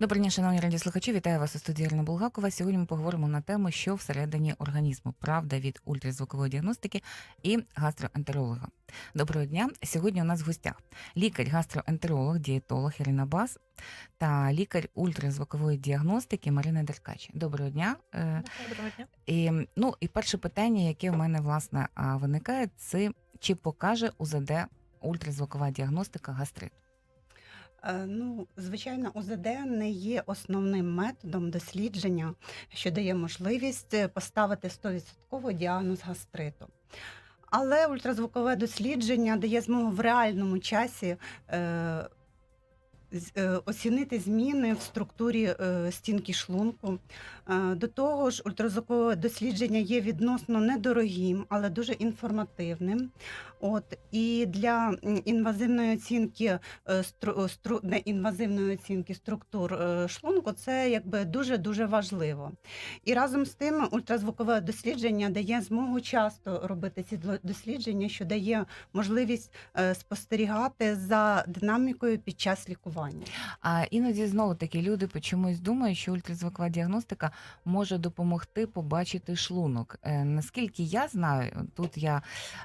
Добрий день, шановні радіослухачі, вітаю вас у студії Ірина Булгакова. Сьогодні ми поговоримо на тему, що всередині організму, правда від ультразвукової діагностики і гастроентеролога. Доброго дня. Сьогодні у нас в гостях лікар-гастроентеролог, дієтолог Ірина Бас та лікар ультразвукової діагностики Марина Деркач. Доброго дня. Е, Доброго дня. І, ну, і перше питання, яке в мене власне виникає, це чи покаже УЗД ультразвукова діагностика гастрит? Е, Ну, звичайно, УЗД не є основним методом дослідження, що дає можливість е, поставити 100% діагноз гастриту. Але ультразвукове дослідження дає змогу в реальному часі е, оцінити зміни в структурі е, стінки шлунку. Е, До того ж, ультразвукове дослідження є відносно недорогим, але дуже інформативним. От і для інвазивної оцінки е, стру, стру, неінвазивної оцінки структур е, шлунку це якби дуже дуже важливо. І разом з тим ультразвукове дослідження дає змогу часто робити ці дослідження, що дає можливість е, спостерігати за динамікою під час лікування. А іноді знову таки люди чомусь думають, що ультразвукова діагностика може допомогти побачити шлунок. Е, наскільки я знаю, тут я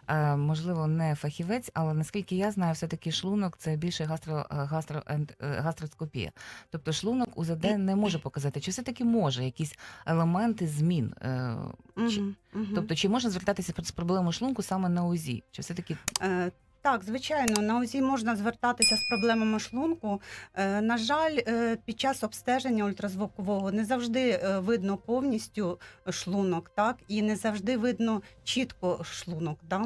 е, можливо не фахівець, але наскільки я знаю, все таки шлунок це більше гастро, е, гастро, гастроскопія. Тобто шлунок УЗД не може показати, чи все таки може якісь елементи змін. Е, чи- Мгм, мгм. Тобто, чи можна звертатися з проблемою шлунку саме на УЗІ? Чи все таки Так, звичайно, на УЗІ можна звертатися з проблемами шлунку. Е, На жаль, е, під час обстеження ультразвукового не завжди е, видно повністю шлунок, так і не завжди видно чітко шлунок. Да?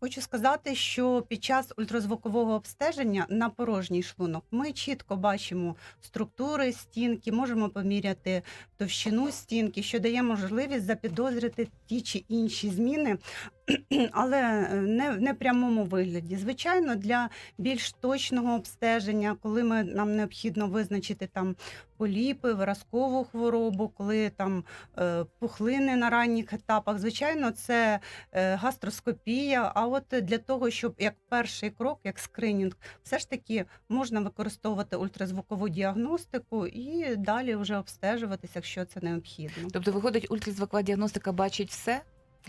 Хочу сказати, що під час ультразвукового обстеження на порожній шлунок ми чітко бачимо структури стінки, можемо поміряти товщину стінки, що дає можливість запідозрити ті чи інші зміни але е, не в непрямому вигляді. Звичайно, для більш точного обстеження, коли ми нам необхідно визначити там поліпи, виразкову хворобу, коли там е, пухлини на ранніх етапах, звичайно, це е, гастроскопія. А от для того, щоб як перший крок, як скринінг, все ж таки можна використовувати ультразвукову діагностику і далі вже обстежуватися, якщо це необхідно. тобто виходить, ультразвукова діагностика бачить все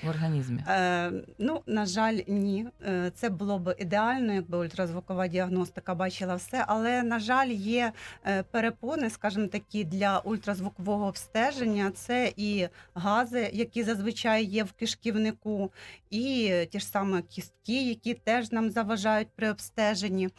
в організмі? Е, ну, на жаль, ні. Е, Це було б ідеально, якби ультразвукова діагностика бачила все. Але, на жаль, є е, перепони, скажімо такі, для ультразвукового обстеження. Це і гази, які зазвичай є в кишківнику, і ті ж саме кістки, які теж нам заважають при обстеженні.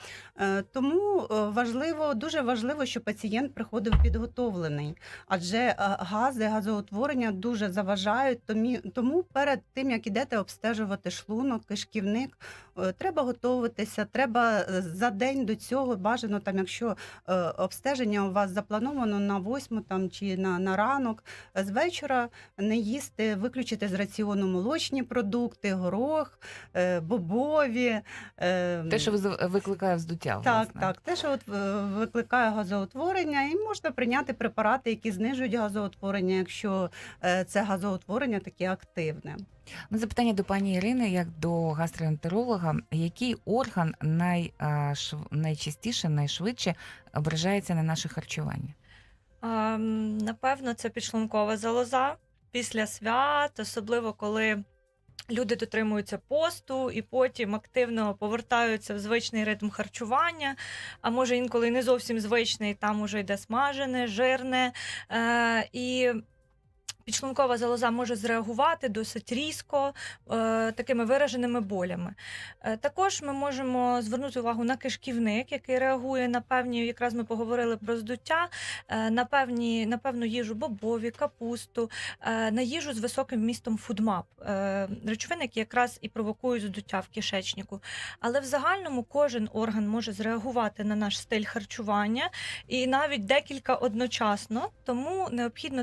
Е, Тому е, важливо, дуже важливо, що пацієнт приходив підготовлений, адже гази, газоутворення дуже заважають. Томі- Тому перед тим як ідете обстежувати шлунок, кишківник, е, треба готуватися. Треба е, за день до цього бажано, там, якщо е, обстеження у вас заплановано на восьму там чи на, на ранок, з вечора не їсти, виключити з раціону молочні продукти, горох, бобові. Те, що викликає вздуття, так, власне. так, те, що от викликає газоутворення, і можна прийняти препарати, які знижують газоутворення, якщо це газоутворення таке активне. Ну, запитання до пані Ірини, як до гастроентеролога. Який орган най, найчастіше, найшвидше ображається на наше харчування? А, напевно, це підшлункова залоза після свят, особливо коли люди дотримуються посту і потім активно повертаються в звичний ритм харчування. А може інколи не зовсім звичний, там уже йде смажене, жирне. Е, і Підшлункова залоза може зреагувати досить різко е, такими вираженими болями. Е, також ми можемо звернути увагу на кишківник, який реагує на певні, якраз ми поговорили про здуття, е, на певні, на певну їжу бобові, капусту, на їжу з високим вмістом фудмап, речовини, які якраз і провокують здуття в кишечнику. Але в загальному кожен орган може зреагувати на наш стиль харчування і навіть декілька одночасно, тому необхідно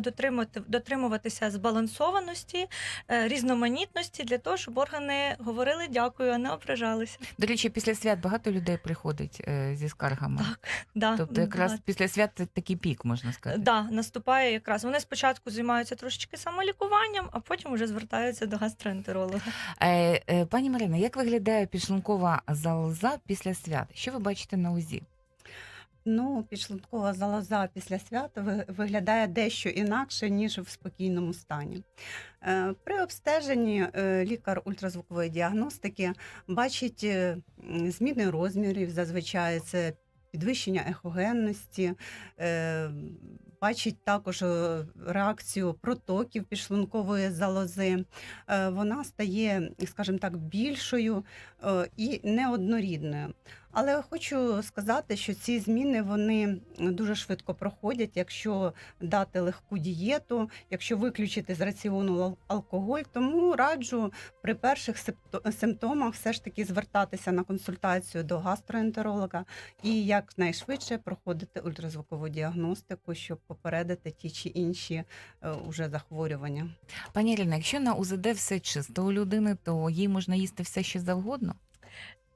дотримати дотримуватися збалансованості, е, різноманітності для того, щоб органи говорили дякую, а не ображалися. До речі, після свят багато людей приходить е, зі скаргами. Так, да, Тобто, якраз да. після свят це такий пік, можна сказати. Да, наступає якраз. Вони спочатку займаються трошечки самолікуванням, а потім вже звертаються до гастроентеролога. Е, пані Марина, як виглядає підшлункова залоза після свят? Що ви бачите на УЗІ? Ну, підшлункова залоза після свята виглядає дещо інакше, ніж в спокійному стані. Е, При обстеженні е, лікар ультразвукової діагностики бачить е, зміни розмірів, зазвичай це підвищення ехогенності, бачить також реакцію протоків підшлункової залози. Вона стає, скажімо так, більшою і неоднорідною. Але хочу сказати, що ці зміни вони дуже швидко проходять, якщо дати легку дієту, якщо виключити з раціону алкоголь. Тому раджу при перших симптомах все ж таки звертатися на консультацію до гастроентеролога і якнайшвидше проходити ультразвукову діагностику, щоб попередити ті чи інші е, уже захворювання. Пані Ірина, якщо на УЗД все чисто у людини, то їй можна їсти все що завгодно.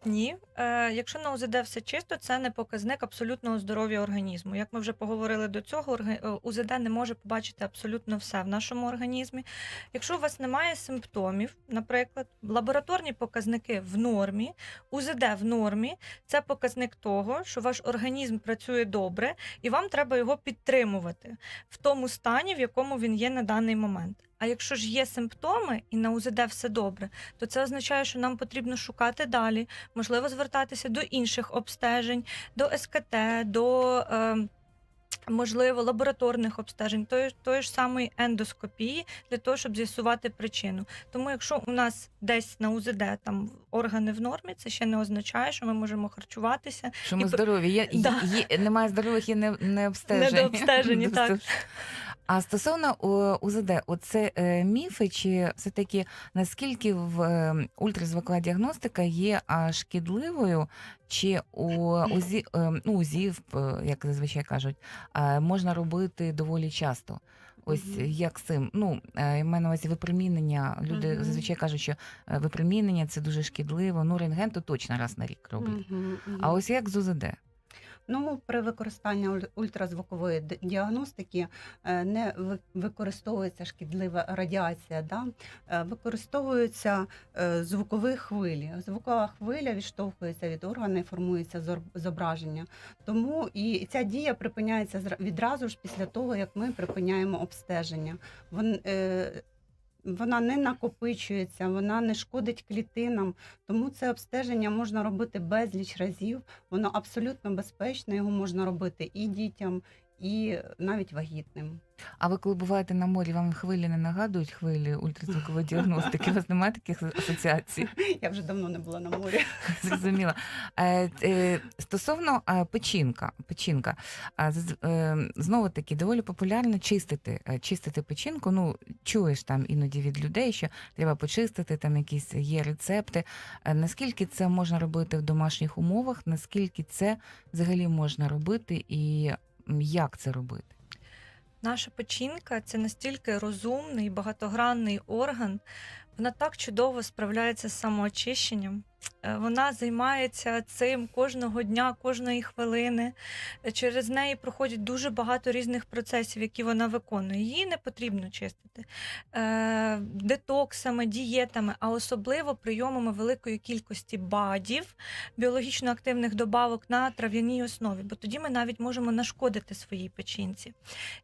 Ні, е, якщо на УЗД все чисто, це не показник абсолютного здоров'я організму. Як ми вже поговорили до цього, е, УЗД не може побачити абсолютно все в нашому організмі. Якщо у вас немає симптомів, наприклад, лабораторні показники в нормі, УЗД в нормі, це показник того, що ваш організм працює добре, і вам треба його підтримувати в тому стані, в якому він є на даний момент. А якщо ж є симптоми і на УЗД все добре, то це означає, що нам потрібно шукати далі, можливо, звертатися до інших обстежень, до СКТ, до е, можливо лабораторних обстежень, тої, тої ж самої ендоскопії, для того, щоб з'ясувати причину. Тому, якщо у нас десь на УЗД там органи в нормі, це ще не означає, що ми можемо харчуватися Що ми І здорові. Є, Да. є, немає здорових і не, не обстежені. Недообстежені, так. А стосовно УЗД, оце е, міфи, чи все-таки наскільки в е, ультразвукова діагностика є шкідливою, чи у УЗІ, е, ну, УЗІ, в, як зазвичай кажуть, е, можна робити доволі часто? Ось як з цим? Ну, е, я маю на увазі випромінення. Люди Мгм. зазвичай кажуть, що е, випромінення це дуже шкідливо. Ну, рентген то точно раз на рік роблять. Мгм, мгм. А ось як з УЗД? Ну, при використанні ультразвукової діагностики е, не використовується шкідлива радіація, да? Е, використовуються е, звукові хвилі. Звукова хвиля відштовхується від органу і формується зображення. Тому і ця дія припиняється відразу ж після того, як ми припиняємо обстеження. Вон, вона не накопичується, вона не шкодить клітинам, тому це обстеження можна робити безліч разів. Воно абсолютно безпечне, його можна робити і дітям, і навіть вагітним. А ви коли буваєте на морі, вам хвилі не нагадують хвилі ультразвукової діагностики? У вас немає таких асоціацій? Я вже давно не була на морі. Зрозуміла. Е, е, Стосовно е, печінка, печінка, знову таки доволі популярно чистити, чистити печінку. Ну, чуєш там іноді від людей, що треба почистити, там якісь є рецепти. Наскільки це можна робити в домашніх умовах? Наскільки це взагалі можна робити і як це робити? Наша печінка це настільки розумний, багатогранний орган. Вона так чудово справляється з самоочищенням. Е, Вона займається цим кожного дня, кожної хвилини. Е, Через неї проходять дуже багато різних процесів, які вона виконує. Її не потрібно чистити е, детоксами, дієтами, а особливо прийомами великої кількості БАДів, біологічно активних добавок на трав'яній основі, бо тоді ми навіть можемо нашкодити своїй печінці.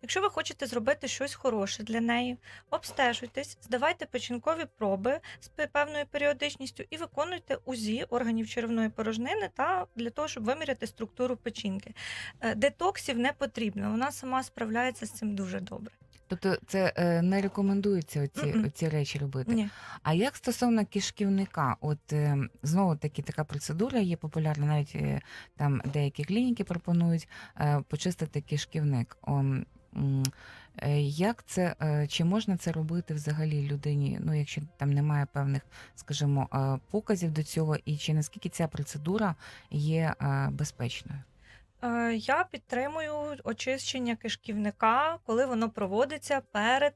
Якщо ви хочете зробити щось хороше для неї, обстежуйтесь, здавайте печінкові проби з певною періодичністю і виконуйте УЗІ органів черевної порожнини та для того, щоб виміряти структуру печінки. Е, Детоксів не потрібно, вона сама справляється з цим дуже добре. Тобто це е, не рекомендується оці, оці речі робити. Ні. А як стосовно кишківника, от е, знову таки така процедура є популярна, навіть е, там деякі клініки пропонують е, почистити кишківник. Е, Як це е, чи можна це робити взагалі людині? Ну, якщо там немає певних, скажімо, е, показів до цього, і чи наскільки ця процедура є е, безпечною? Е, Я підтримую очищення кишківника, коли воно проводиться перед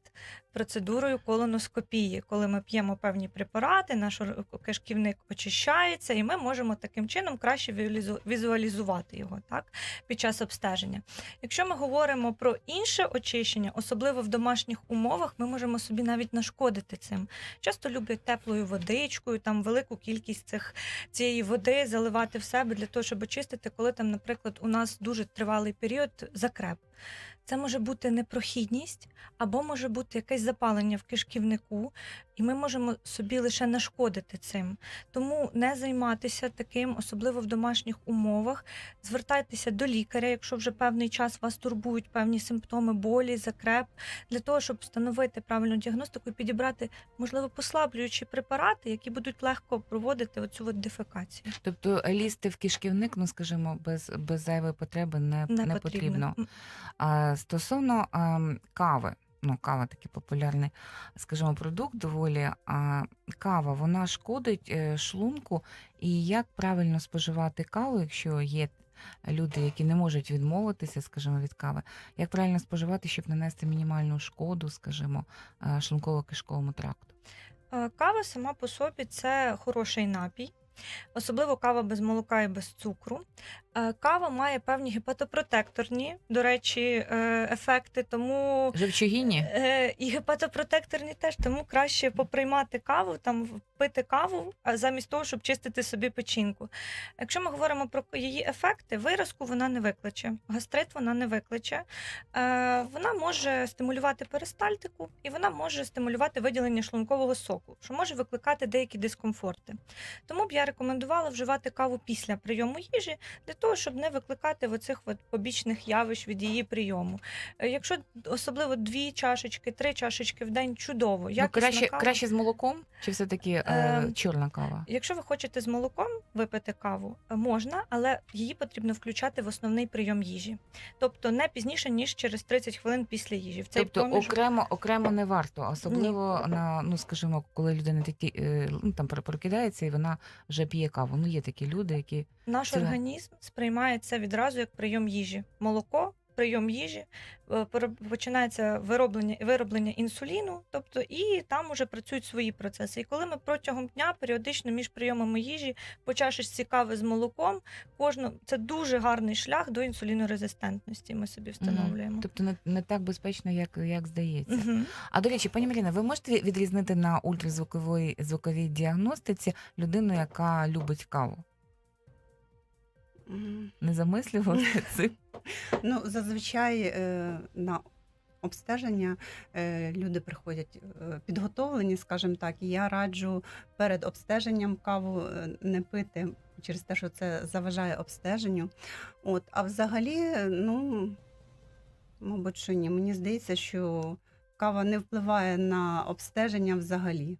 процедурою колоноскопії, коли ми п'ємо певні препарати, наш кишківник очищається, і ми можемо таким чином краще візуалізувати його так, під час обстеження. Якщо ми говоримо про інше очищення, особливо в домашніх умовах, ми можемо собі навіть нашкодити цим. Часто люблять теплою водичкою, там велику кількість цих цієї води заливати в себе для того, щоб очистити, коли там, наприклад, у нас дуже тривалий період закреп. Це може бути непрохідність, або може бути якесь запалення в кишківнику, і ми можемо собі лише нашкодити цим. Тому не займатися таким, особливо в домашніх умовах. Звертайтеся до лікаря, якщо вже певний час вас турбують певні симптоми болі, закреп, для того, щоб встановити правильну діагностику і підібрати, можливо, послаблюючі препарати, які будуть легко проводити оцю от дефекацію. Тобто лізти в кишківник, ну скажімо, без, без зайвої потреби не, Не, не потрібно. потрібно. Стосовно ем, кави, ну кава такий популярний, скажімо, продукт доволі. Кава вона шкодить е, шлунку. І як правильно споживати каву, якщо є люди, які не можуть відмовитися, скажімо, від кави, як правильно споживати, щоб нанести мінімальну шкоду, скажімо, е, шлунково-кишковому тракту? Е, Кава сама по собі це хороший напій, особливо кава без молока і без цукру. Е, Кава має певні гепатопротекторні, до речі, е, ефекти, тому Жовчогінні? Е, і гепатопротекторні теж, тому краще поприймати каву, там пити каву, замість того, щоб чистити собі печінку. Якщо ми говоримо про її ефекти, виразку вона не викличе, гастрит вона не викличе. Вона може стимулювати перистальтику і вона може стимулювати виділення шлункового соку, що може викликати деякі дискомфорти. Тому б я рекомендувала вживати каву після прийому їжі для того, щоб не викликати оцих от побічних явищ від її прийому. Е, Якщо особливо дві чашечки, три чашечки в день чудово. Ну, краще, кава. краще з молоком, чи все-таки е, Ем, чорна кава? Якщо ви хочете з молоком випити каву, е, можна, але її потрібно включати в основний прийом їжі, тобто не пізніше ніж через 30 хвилин після їжі. В цей Тобто проміжок- окремо, окремо не варто, особливо на ну скажімо, коли людина такі е, ну там про- прокидається і вона вже п'є каву. Ну є такі люди, які наш це- організм сприймає це відразу як прийом їжі. Молоко. Прийом їжі е, починається вироблення вироблення інсуліну, тобто і там уже працюють свої процеси. І коли ми протягом дня періодично між прийомами їжі по чашечці кави з молоком, кожну це дуже гарний шлях до інсулінорезистентності. Ми собі встановлюємо. тобто не, не так безпечно, як, як здається. Мгм. А до речі, пані Маріна, ви можете відрізнити на ультразвуковій звуковій діагностиці людину, яка любить каву? Мгм. Не замислювалися цим? Ну, зазвичай е, на обстеження е, люди приходять е, підготовлені, скажімо так, і я раджу перед обстеженням каву е, не пити через те, що це заважає обстеженню. От, а взагалі, ну, мабуть, що ні. Мені здається, що кава не впливає на обстеження взагалі.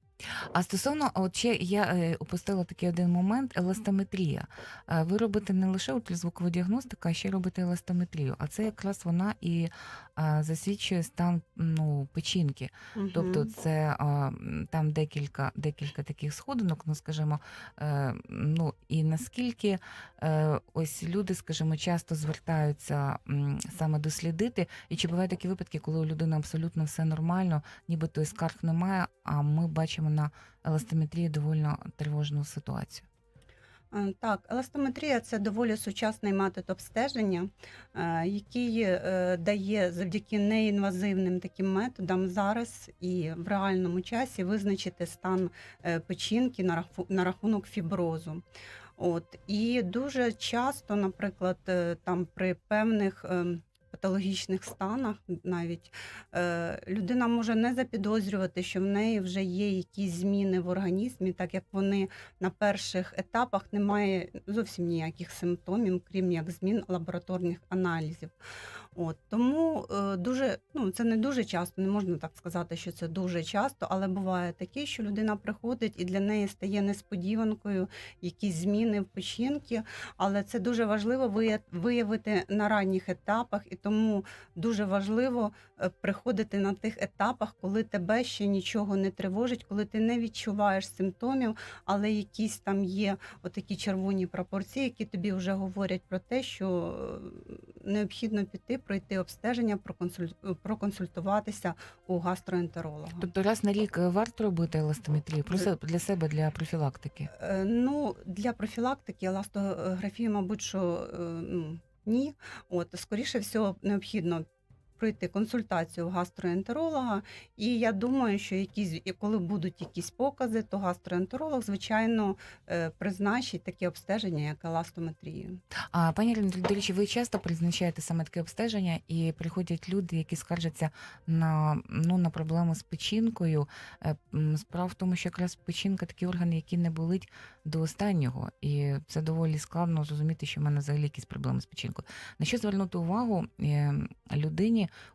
А стосовно, от ще я е, упустила такий один момент еластометрія. Е, Ви робите не лише ультразвукову діагностику, а ще робите еластометрію. А це якраз вона і е, засвідчує стан ну, печінки. Тобто це там декілька, декілька таких сходинок, ну скажімо, е, ну і наскільки е, ось люди, скажімо, часто звертаються м, саме дослідити, і чи бувають такі випадки, коли у людини абсолютно все нормально, нібито і скарг немає, а ми бачимо на еластометрії доволі тривожну ситуацію. Е, Так, еластометрія це доволі сучасний метод обстеження, е, який е, дає завдяки неінвазивним таким методам зараз і в реальному часі визначити стан печінки на рахунок фіброзу. От і дуже часто, наприклад, там при певних ем, патологічних станах навіть е, людина може не запідозрювати, що в неї вже є якісь зміни в організмі, так як вони на перших етапах немає зовсім ніяких симптомів, крім як змін лабораторних аналізів. От тому е, дуже ну це не дуже часто, не можна так сказати, що це дуже часто, але буває таке, що людина приходить і для неї стає несподіванкою якісь зміни в печінки, але це дуже важливо виявити на ранніх етапах, і тому дуже важливо е, приходити на тих етапах, коли тебе ще нічого не тривожить, коли ти не відчуваєш симптомів, але якісь там є отакі червоні пропорції, які тобі вже говорять про те, що е, необхідно піти пройти обстеження, проконсуль- проконсультуватися у гастроентеролога. Тобто раз на рік е, варто робити еластометрію про се- для себе для профілактики. Е, Ну, для профілактики еластографії, мабуть, що е, ну, ні. От, скоріше всього, необхідно пройти консультацію у гастроентеролога. І я думаю, що якісь, коли будуть якісь покази, то гастроентеролог, звичайно, е, призначить таке обстеження, як еластометрію. А пані речі, ви часто призначаєте саме таке обстеження, і приходять люди, які скаржаться на, ну, на проблеми з печінкою. Е, Справа в тому, що якраз печінка такі органи, які не болить до останнього, і це доволі складно зрозуміти, що в мене взагалі якісь проблеми з печінкою. На що звернути увагу е,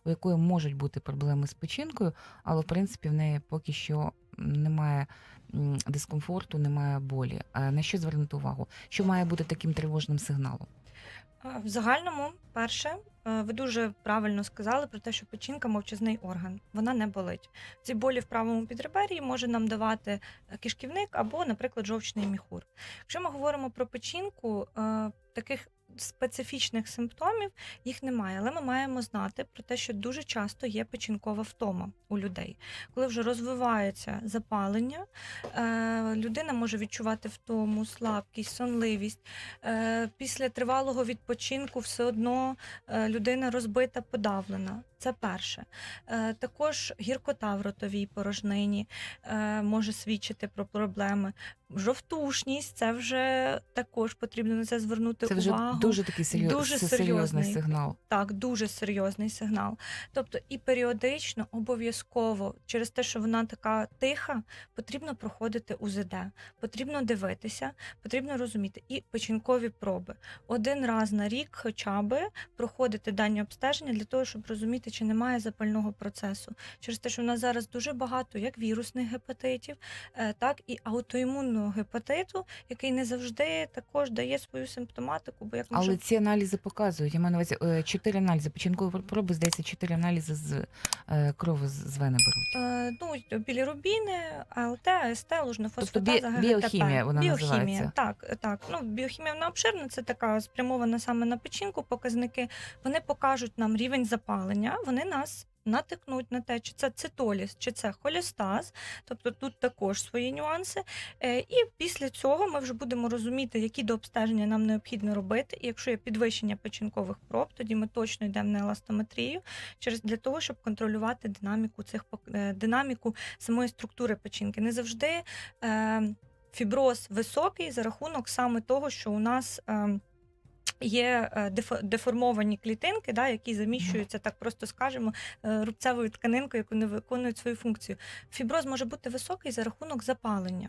у якої можуть бути проблеми з печінкою, але в принципі в неї поки що немає дискомфорту, немає болі. На що звернути увагу? Що має бути таким тривожним сигналом? В загальному, перше, ви дуже правильно сказали про те, що печінка мовчазний орган, вона не болить. Ці болі в правому підребер'ї може нам давати е, кишківник або, наприклад, жовчний міхур. Якщо ми говоримо про печінку, е, таких специфічних симптомів їх немає, але ми маємо знати про те, що дуже часто є печінкова втома у людей. Коли вже розвивається запалення, е, людина може відчувати втому, слабкість, сонливість. Е, Після тривалого відпочинку все одно е, людина розбита, подавлена. Це перше. Е, Також гіркота в ротовій порожнині е, може свідчити про проблеми. Жовтушність це вже також потрібно на це звернути Це вже увагу. дуже такий серйоз... Дуже серйозний серйозний. сигнал. Так, дуже серйозний сигнал. Тобто і періодично, обов'язково, через те, що вона така тиха, потрібно проходити УЗД, потрібно дивитися, потрібно розуміти і печінкові проби. Один раз на рік, хоча би проходити дані обстеження для того, щоб розуміти, чи немає запального процесу. Через те, що в нас зараз дуже багато як вірусних гепатитів, е, так і аутоімунного гепатиту, який не завжди також дає свою симптоматику, бо як ми Але ці аналізи показують. Я маю на увазі е, чотири аналізи. Печінкові проби, здається, чотири аналізи з е, крові з вени беруть. Ну, білірубіни, АЛТ, АСТ, Тобто бі- біохімія вона біохімія, називається. Так, так. Ну, біохімія вона обширна, це така спрямована саме на печінку показники. Вони покажуть нам рівень запалення, вони нас натикнуть на те, чи це цитоліз, чи це холістаз, тобто тут також свої нюанси. Е, І після цього ми вже будемо розуміти, які до обстеження нам необхідно робити. І якщо є підвищення печінкових проб, тоді ми точно йдемо на еластометрію через для того, щоб контролювати динаміку цих е, динаміку самої структури печінки. Не завжди е, фіброз високий за рахунок саме того, що у нас. Є е, деформовані клітинки, да, які заміщуються, так просто скажемо, е, рубцевою тканинкою, яку не виконують свою функцію. Фіброз може бути високий за рахунок запалення.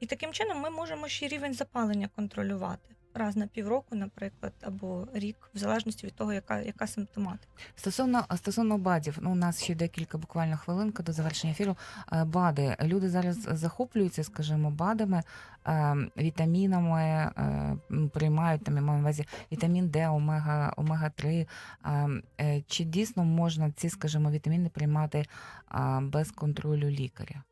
І таким чином ми можемо ще рівень запалення контролювати раз на півроку, наприклад, або рік, в залежності від того, яка, яка симптоматика. Стосовно стосовно БАДів, ну у нас ще декілька буквально хвилинка до завершення ефіру. БАДи. Люди зараз захоплюються, скажімо, БАДами, вітамінами, приймають там, я маю на увазі вітамін Д, омега, омега 3 Е, Чи дійсно можна ці, скажімо, вітаміни приймати без контролю лікаря?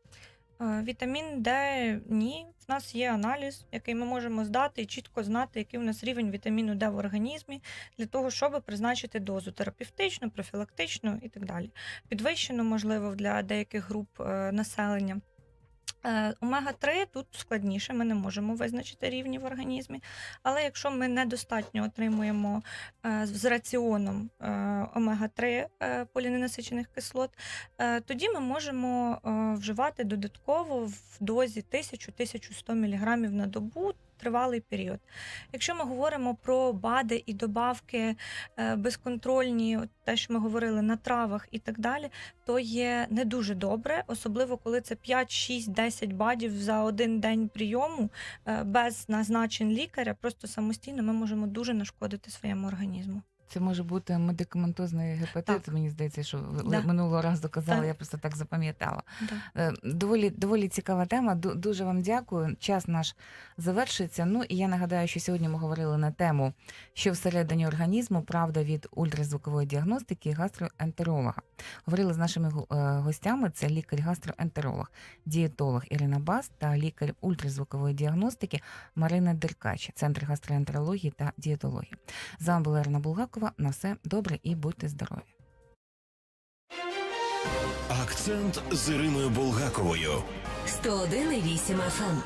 Е, Вітамін Д ні. В нас є аналіз, який ми можемо здати і чітко знати, який у нас рівень вітаміну Д в організмі, для того, щоб призначити дозу терапевтичну, профілактичну і так далі. Підвищено, можливо, для деяких груп е, населення. Е, Омега-3 тут складніше, ми не можемо визначити рівні в організмі. Але якщо ми недостатньо отримуємо е, з раціоном е, омега-3 е, поліненасичених кислот, тоді ми можемо вживати додатково в дозі 1000-1100 мг на добу. Тривалий період. Якщо ми говоримо про БАДи і добавки е, безконтрольні, те, що ми говорили на травах і так далі, то є не дуже добре, особливо коли це 5, 6, 10 бадів за один день прийому е, без назначень лікаря, просто самостійно ми можемо дуже нашкодити своєму організму. Це може бути медикаментозний гепатит. Так. Мені здається, що Да. минулого разу доказали, Так. я просто так запам'ятала. Да. Е, Доволі доволі цікава тема. Дуже вам дякую. Час наш завершується. Ну і я нагадаю, що сьогодні ми говорили на тему, що всередині організму правда від ультразвукової діагностики і гастроентеролога. Говорили з нашими е, гостями: це лікар-гастроентеролог, дієтолог Ірина Бас та лікар ультразвукової діагностики Марина Деркач, центр гастроентерології та дієтології. З вами була Ірина Булгакова. Волкова. На все добре і будьте здорові. Акцент з Іриною Булгаковою. 101,8 FM.